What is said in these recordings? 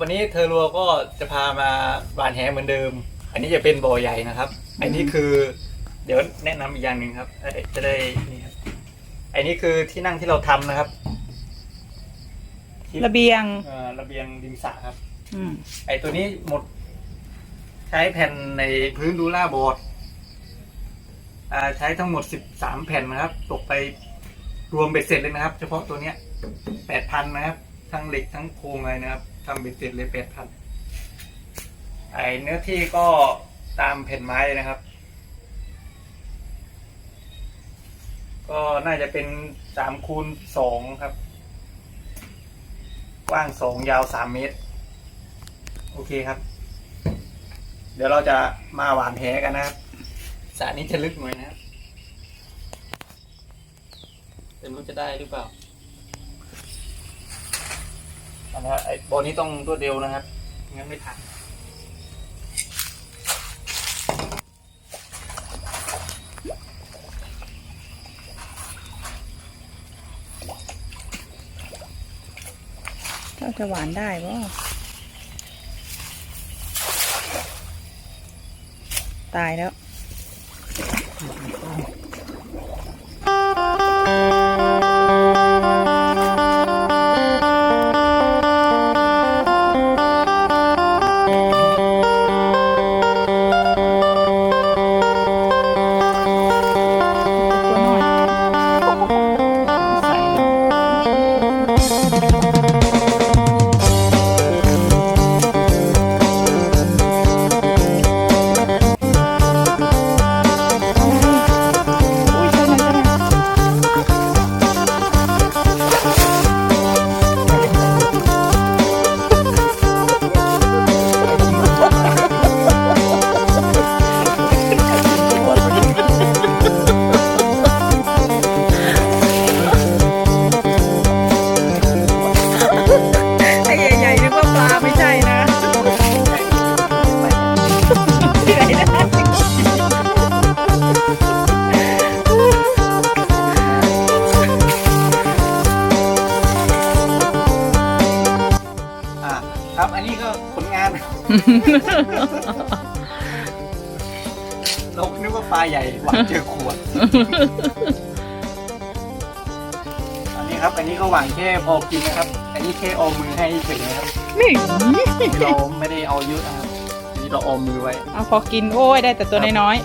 วันนี้เทอรัวก็จะพามาหวานแหเหมือนเดิม อันนี้จะเป็นบ่อใหญ่นะครับ อันนี้คือ เดี๋ยวแนะนำอีกอย่างหนึ่งครับเอ่อจะได้นี่ครับอันนี้คือที่นั่งที่เราทำนะครับที่ระเบียง เอ่อระเบียงริมสระครับ อืม ไอตัวนี้หมด ใช้แผ่นในพื้นดูล่าบอร์ดอ่าใช้ทั้งหมดสิบสามแผ่นนะครับ ตกไปรวมเบ็ดเสร็จเลยนะครับ เฉพาะตัวเนี้ยแปดพันนะครับ ทั้งเหล็กทั้งโครงเลยนะครับทำเบ็ดเสร็จเลยแปดพันไอเนื้อที่ก็ตามแผ่นไม้เลยนะครับ ก็น่าจะเป็นสามคูณสองครับ กว้างสองยาวสามเมตร โอเคครับ เดี๋ยวเราจะมาหวานแหกันนะครับสระนี้จะลึกหน่อยนะครับแต่ไม่รู้จะได้หรือเปล่า อันนี้ไอ้บอลนี้ต้องรวดเร็วนะครับ งั้นไม่ทันเราจะหวานได้ป่ตายแล้ว นเรานึกว่าปลาใหญ่หวังเจอขวด อันนี้ครับ อันนี้ก็หวังแค่พอกินนะครับ อันนี้แค่เอามือให้เฉยนะครับนี่เราไม่ได้เอาเยอะนะครับอันนี้เราเอามือไว้ เอาพอกินโอ้ยได้แต่ตัวน้อย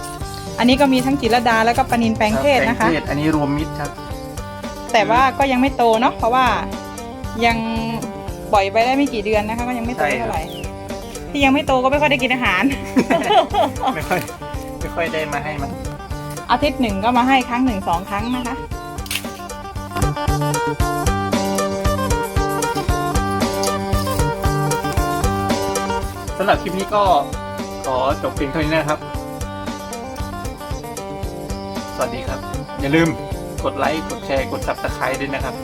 ๆ อันนี้ก็มีทั้งจิรดาแล้วก็ปลานินแปลงเพศนะคะแปลงเพศอันนี้รวมมิตรครับ แต่ว่าก็ยังไม่โตเนาะเพราะว่ายัง ปล่อยไปได้ไม่กี่เดือนนะคะก็ยังไม่โตใช่ครับ เท่าไหร่ ที่ยังไม่โตก็ไม่ค่อยได้กินอาหาร ไม่ค่อยไม่ค่อยได้มาให้มัน อาทิตย์หนึ่งก็มาให้ครั้งหนึ่งสองครั้งนะคะ สำหรับคลิปนี้ก็ขอจบเพียงเท่านี้นะครับ สวัสดีครับ อย่าลืมกดไลค์ กดแชร์ กด subscribe ด้วยนะครับ